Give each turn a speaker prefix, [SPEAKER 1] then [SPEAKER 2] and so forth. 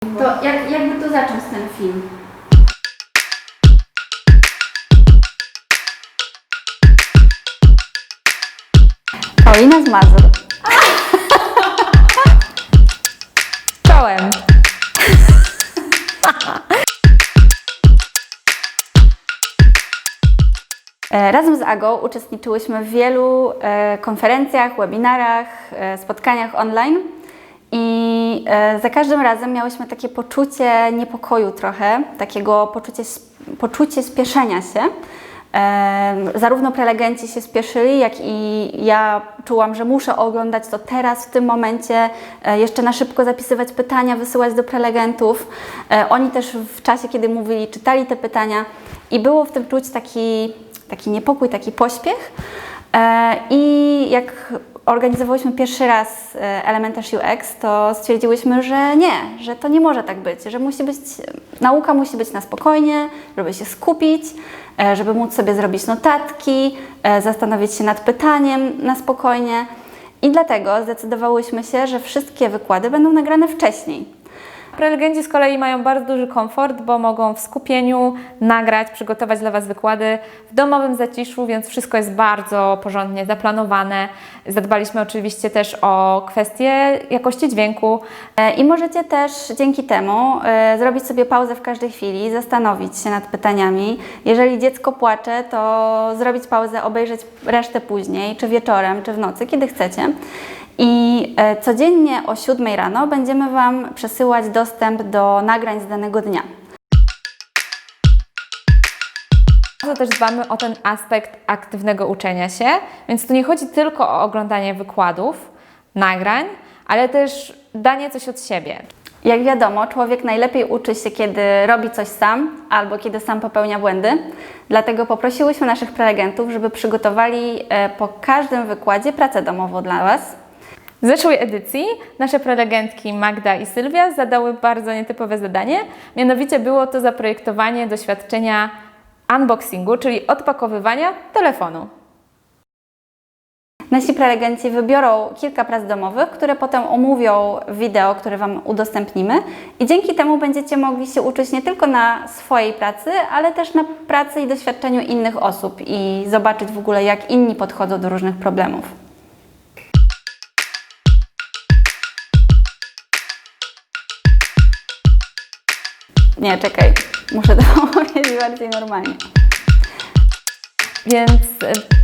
[SPEAKER 1] To jak, jakby tu zacząć ten film? Paulina z Mazur.
[SPEAKER 2] Czołem.
[SPEAKER 1] E, Razem z Agą uczestniczyłyśmy w wielu e, konferencjach, webinarach, e, spotkaniach online i e, za każdym razem miałyśmy takie poczucie niepokoju trochę, takiego poczucie, poczucie spieszenia się. E, Zarówno prelegenci się spieszyli, jak i ja czułam, że muszę oglądać to teraz, w tym momencie, e, jeszcze na szybko zapisywać pytania, wysyłać do prelegentów. Oni też w czasie, kiedy mówili, czytali te pytania i było w tym czuć taki, taki niepokój, taki pośpiech. I jak organizowałyśmy pierwszy raz e, Elementarz UX, to stwierdziłyśmy, że nie, że to nie może tak być, że musi być, nauka musi być na spokojnie, żeby się skupić, e, żeby móc sobie zrobić notatki, e, zastanowić się nad pytaniem na spokojnie. I dlatego zdecydowałyśmy się, że wszystkie wykłady będą nagrane wcześniej.
[SPEAKER 2] Prelegenci z kolei mają bardzo duży komfort, bo mogą w skupieniu nagrać, przygotować dla Was wykłady w domowym zaciszu, więc wszystko jest bardzo porządnie zaplanowane. Zadbaliśmy oczywiście też o kwestie jakości dźwięku.
[SPEAKER 1] E, I możecie też dzięki temu e, zrobić sobie pauzę w każdej chwili, zastanowić się nad pytaniami. Jeżeli dziecko płacze, to zrobić pauzę, obejrzeć resztę później, czy wieczorem, czy w nocy, kiedy chcecie. I e, codziennie o 7 rano będziemy Wam przesyłać dostęp do nagrań z danego dnia.
[SPEAKER 2] Bardzo też dbamy o ten aspekt aktywnego uczenia się, więc tu nie chodzi tylko o oglądanie wykładów, nagrań, ale też danie coś od siebie.
[SPEAKER 1] Jak wiadomo, człowiek najlepiej uczy się, kiedy robi coś sam albo kiedy sam popełnia błędy. Dlatego poprosiłyśmy naszych prelegentów, żeby przygotowali e, po każdym wykładzie pracę domową dla Was.
[SPEAKER 2] W zeszłej edycji nasze prelegentki Magda i Sylwia zadały bardzo nietypowe zadanie, mianowicie było to zaprojektowanie doświadczenia unboxingu, czyli odpakowywania telefonu.
[SPEAKER 1] Nasi prelegenci wybiorą kilka prac domowych, które potem omówią wideo, które Wam udostępnimy i dzięki temu będziecie mogli się uczyć nie tylko na swojej pracy, ale też na pracy i doświadczeniu innych osób i zobaczyć w ogóle, jak inni podchodzą do różnych problemów. Nie, czekaj, muszę to powiedzieć bardziej normalnie.
[SPEAKER 2] Więc e,